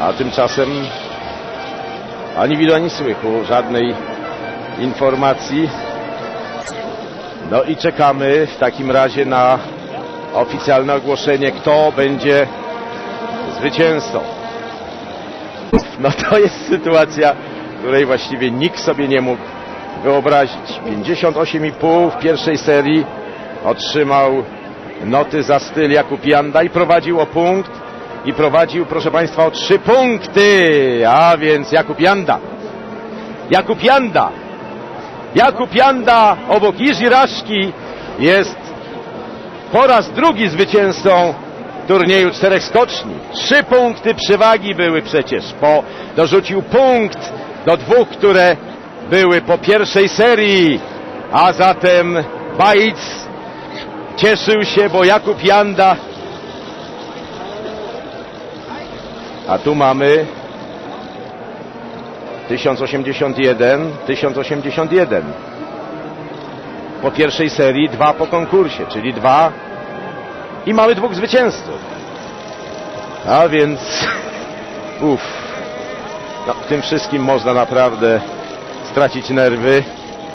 A tymczasem ani widu, ani słychu, żadnej informacji. No i czekamy w takim razie na oficjalne ogłoszenie, kto będzie zwycięzcą. No to jest sytuacja, której właściwie nikt sobie nie mógł wyobrazić. 58,5 w pierwszej serii otrzymał noty za styl Jakub Janda i prowadził o punkt i prowadził, proszę Państwa, o trzy punkty, a więc Jakub Janda. Jakub Janda. Jakub Janda obok Jiří Raszki jest po raz drugi zwycięzcą turnieju czterech skoczni. Trzy punkty przewagi były przecież. Po, dorzucił punkt do dwóch, które były po pierwszej serii. A zatem Bajc cieszył się, bo Jakub Janda. A tu mamy 1081, 1081. Po pierwszej serii, dwa po konkursie, czyli dwa i mamy dwóch zwycięzców. A więc, uff, no, tym wszystkim można naprawdę stracić nerwy.